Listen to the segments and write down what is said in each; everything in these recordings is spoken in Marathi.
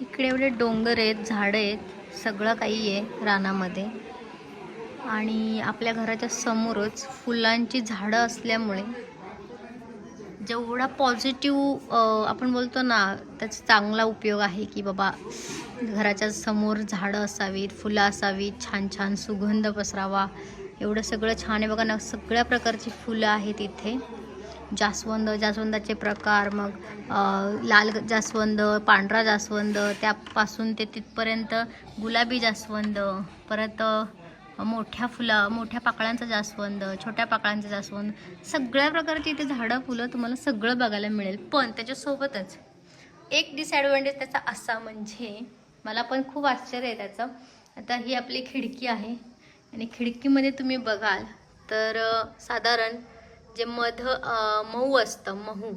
इकडे एवढे डोंगर आहेत झाडं आहेत सगळं काही आहे रानामध्ये. आणि आपल्या घराच्या समोरच फुलांची झाडं असल्यामुळे जेवढा पॉझिटिव्ह आपण बोलतो ना त्याचा चांगला उपयोग आहे की बाबा घराच्या समोर झाडं असावीत फुलं असावीत छान छान सुगंध पसरावा. एवढं सगळं छान आहे. बघा ना सगळ्या प्रकारची फुलं आहेत इथे. जास्वंद जास्वंदाचे प्रकार मग लाल जास्वंद पांढरा जास्वंद त्यापासून ते तिथपर्यंत गुलाबी जास्वंद परत मोठ्या फुला मोठ्या पाकळ्यांचा जास्वंद छोट्या पाकळ्यांचा जास्वंद सगळ्या प्रकारची इथे झाडं फुलं तुम्हाला सगळं बघायला मिळेल. पण त्याच्यासोबतच एक डिसॲडव्हान्टेज त्याचा असा म्हणजे मला पण खूप आश्चर्य आहे त्याचं. आता ही आपली खिडकी आहे आणि खिडकीमध्ये तुम्ही बघाल तर साधारण जे मध महू मऊ असतं महू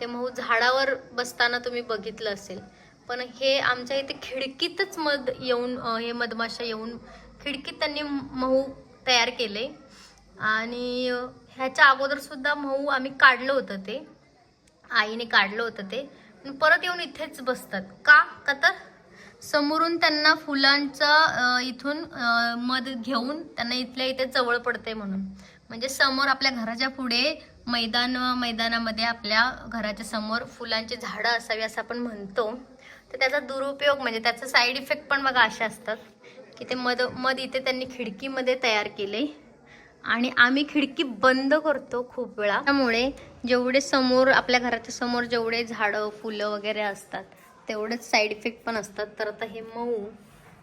ते महू झाडावर बसताना तुम्ही बघितलं असेल. पण हे आमच्या इथे खिडकीतच मध येऊन हे मधमाशा येऊन खिडकीत त्यांनी महू तयार केले. आणि ह्याच्या अगोदरसुद्धा महू आम्ही काढलं होतं ते. आईने काढलं होतं ते. पण परत येऊन इथेच बसतात. का? का तर समोरून त्यांना फुलांचा इथून मध घेऊन त्यांना इथल्या इथे जवळ पडते म्हणून. म्हणजे समोर आपल्या घराच्या पुढे मैदान मैदानामध्ये आपल्या घराच्या समोर फुलांची झाडं असावी असं आपण म्हणतो. तर त्याचा दुरुपयोग म्हणजे त्याचं साईड इफेक्ट पण बघा असे असतात की ते मध मध इथे त्यांनी खिडकीमध्ये तयार केले. आणि आम्ही खिडकी बंद करतो खूप वेळा. त्यामुळे जेवढे समोर आपल्या घराच्या समोर जेवढे झाडं फुलं वगैरे असतात तेवढेच साईड इफेक्ट पण असतात. तर आता हे मऊ.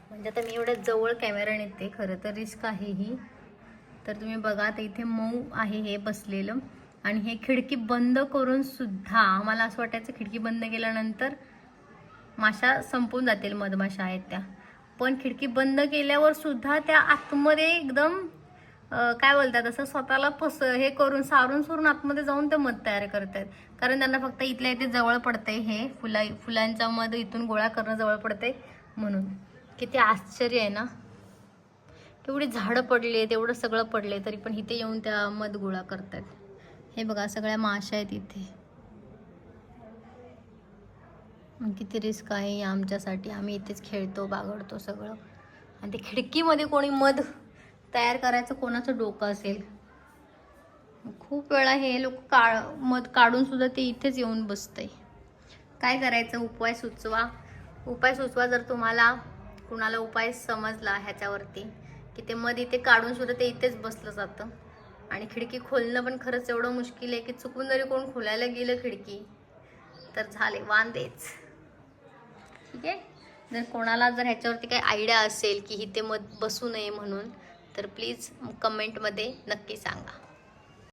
म्हणजे आता मी एवढ्या जवळ कॅमेरा नेते खरं तर रिस्क आहे ही. तर तुम्ही बघा तर इथे मऊ आहे हे बसलेलं. आणि हे खिडकी बंद करून सुद्धा मला असं वाटायचं खिडकी बंद केल्यानंतर माशा संपून जातील मधमाशा आहेत त्या. पण खिडकी बंद केल्यावर सुद्धा त्या आतमध्ये एकदम काय बोलतात असं स्वतःला पस हे करून सारून सुरून आतमध्ये जाऊन ते मध तयार करतात. कारण त्यांना फक्त इथल्या इथे जवळ पडते हे फुला फुलांचा मध इथून गोळा करणं जवळ पडते म्हणून. किती आश्चर्य आहे ना? एवढे झाडं पडले तेवढं सगळं पडले तरी पण इथे येऊन त्या मध गोळा करतात. हे बघा सगळ्या माशा आहेत इथे. किती रिस्क आहे आमच्यासाठी. आम्ही इथेच खेळतो बागडतो सगळं. आणि ते खिडकीमध्ये कोणी मध तयार करायचं कोणाचं डोकं असेल? खूप वेळा हे लोक काळ मध काढून सुद्धा ते इथेच येऊन बसते काय करायचं? उपाय सुचवा. उपाय सुचवा जर तुम्हाला कुणाला उपाय समजला ह्याच्यावरती. की ते मध इथे काढून सुद्धा ते इथेच बसलं जातं. आणि खिडकी खोलणं पण खरंच एवढं मुश्किल आहे की चुकून जरी कोण खोलायला गेलं खिडकी तर झाले वांदेच. ठीक आहे? जर कोणाला जर ह्याच्यावरती काही आयडिया असेल की इथे मध बसू नये म्हणून तर प्लीज कमेंटमध्ये नक्की सांगा.